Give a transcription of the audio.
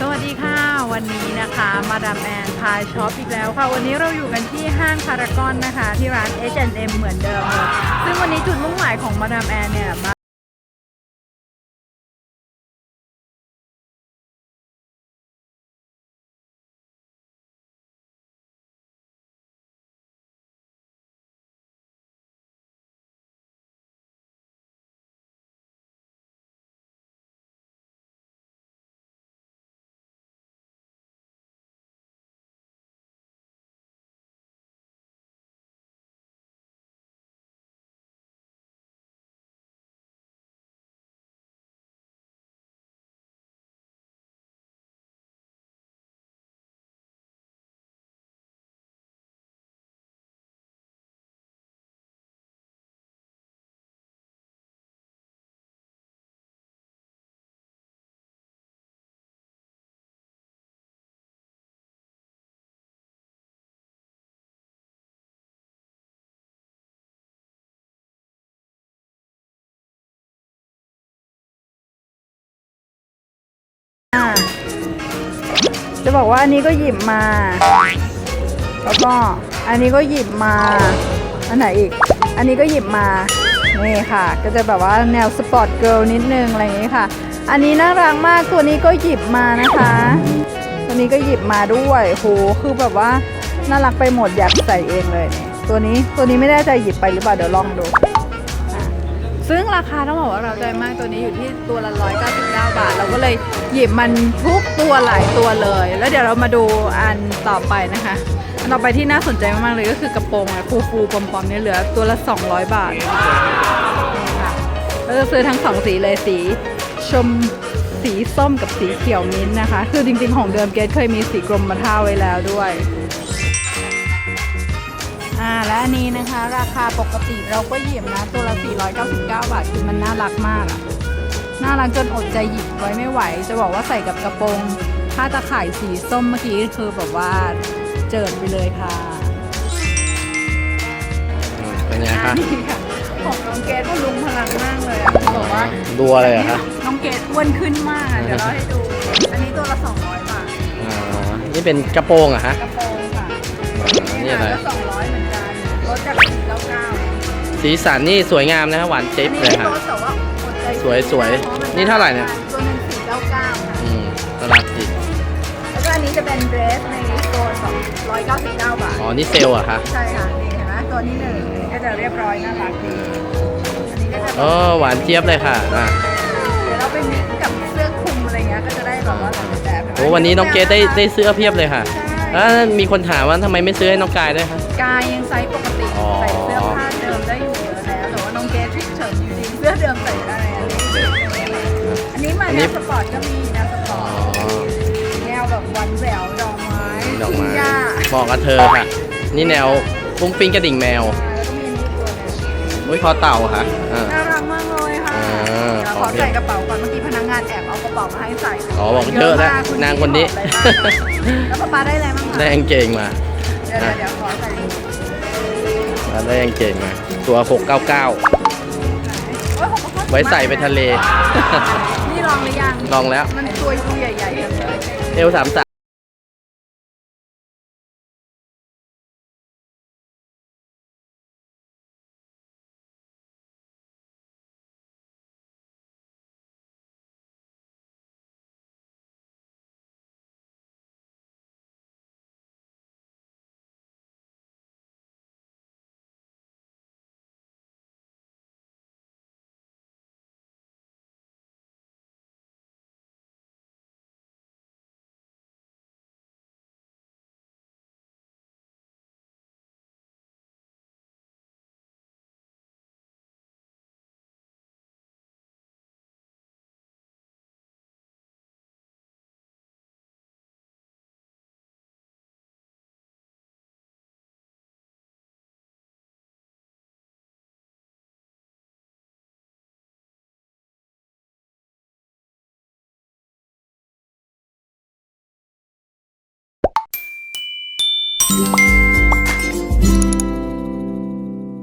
สวัสดีค่ะ วันนี้นะคะ มาดามแอนพาช็อปอีกแล้วค่ะ วันนี้เราอยู่กันที่ห้างพารากอนนะคะ ที่ร้าน H&M เหมือนเดิมเลยซึ่งวันนี้จุดมุ่งหมายของมาดามแอนเนี่ย มา จะบอกว่าอันนี้ก็หยิบมา แล้วก็อันนี้ก็หยิบมา อันไหนอีก อันนี้ก็หยิบมา นี่ค่ะ ก็จะแบบว่าแนวสปอร์ตเกิร์ลนิดนึงอะไรอย่างนี้ค่ะ อันนี้น่ารักมาก ตัวนี้ก็หยิบมานะคะ ตัวนี้ก็หยิบมาด้วยโหคือแบบว่าน่ารักไปหมดอยากใส่เองเลย ตัวนี้ตัวนี้ไม่แน่ใจหยิบไปหรือเปล่าเดี๋ยวลองดู ซึ่งราคาต้องบอกว่าเราใจมากตัวนี้อยู่ที่ตัวละ199บาท เราก็เลย หยิบมันทุกตัวหลายตัวเลย แล้วเดี๋ยวเรามาดูอันต่อไปนะคะ อันต่อไปที่น่าสนใจมากๆเลยก็คือกระโปรงอะฟูฟูปอมปอมๆเนี่ยเหลือตัวละ 200 บาทนี่ค่ะเราจะซื้อทั้งสองสีเลยสีชมสีส้มกับสีเขียวมิ้นท์นะคะ คือจริงๆของเดิมเกดเคยมีสีกรมมาท่าไว้แล้วด้วยอ่าและอันนี้นะคะ ราคาปกติเราก็หยิบนะ ตัวละ 499 บาท คือมันน่ารักมากอะ น่ารักจนอดใจหยิบไว้ไม่ไหว จะบอกว่าใส่กับกระโปรงผ้าตะข่ายสีส้มเมื่อกี้คือแบบว่าเจิดไปเลยค่ะเป็นไงอัคะนนี้ค่ะของน้องเกดก็ลุงพลังมากเลยอะบอกว่าดูอะไรอะคะน้องเกดอ้วนขึ้นมากอะเดี๋ยวเราให้ดู อันนี้ตัวละ200บาทอ๋อนี่เป็นกระโปรงเหรอะฮะกระโปรงค่ะอ๋อนี่อะไรก็200เหมือนกันลดจาก499สีสันนี่สวยงามนะครับหวานเจ๊บเลยค่ะ สวยสวยนี่เท่าไหร่เนี่ยตัวหนึ่งสี่เก้าเก้าค่ะอืมน่ารักดีแล้วก็อันนี้จะเป็นเดรสในตัวสองร้อยเก้าสิบเก้าบาท อ๋อ นี่เซลล์เหรอะคะใช่ค่ะนี่เห็นไหมตัวนี้หนึ่งก็จะเรียบร้อยน่ารักดีอันนี้ก็จะอ๋อหวานเจี๊ยบเลยค่ะอะ เดี๋ยวเราไปมิกซ์กับเสื้อคลุมอะไรเงี้ยก็จะได้แบบว่าหลายแบบโอ้วันนี้น้องเกดได้ได้เสื้อเพียบเลยค่ะใช่ แล้วมีคนถามว่าทำไมไม่ซื้อให้น้องกายด้วยคะ กายยังไซส์ปกติอ๋อ ใส่เสื้อผ้าเดิมได้อยู่เยอะแล้วแต่ว่าน้องเกดที่เฉินจริงๆเสื้อเดิมใส่ได้อั นนี้มาแนวสปอร์ตก็มีแนวสปออ๋ร์ตอแนวแบบหวันแหววดอกไม้ดอกไม้ทุ่งหญ้าเหมาะกับเธอค่ะ นี่แนวฟุ้งฟิ้งกระดิ่งแมวแล้วก็มีอันนี้ตัวหนึงอุ้ยคอเต่าค่ะอ่า น่ารักมากเลยค่ะอ่าเดี๋ยวขอใส่กระเป๋าก่อนเมื่อกี้พนักงานแอบเอากระเป๋ามาให้ใส่อ๋อบอกเยอะแล้วมากณนางคนนี้ แล้วป๊าป๊าได้อะไรบ้างคะได้กางเกงมาเดี๋ยวเดี๋ยวเดี๋ยวขอใส่ดูได้กางเกงมา ตัว 699 โอ้ยของป๊าป๊าไว้ใส่ไปทะเลนี่ล องหรือยัง ลองแล้ว มันตัวยูใหญ่ๆจังเลยเอลสามส Bye.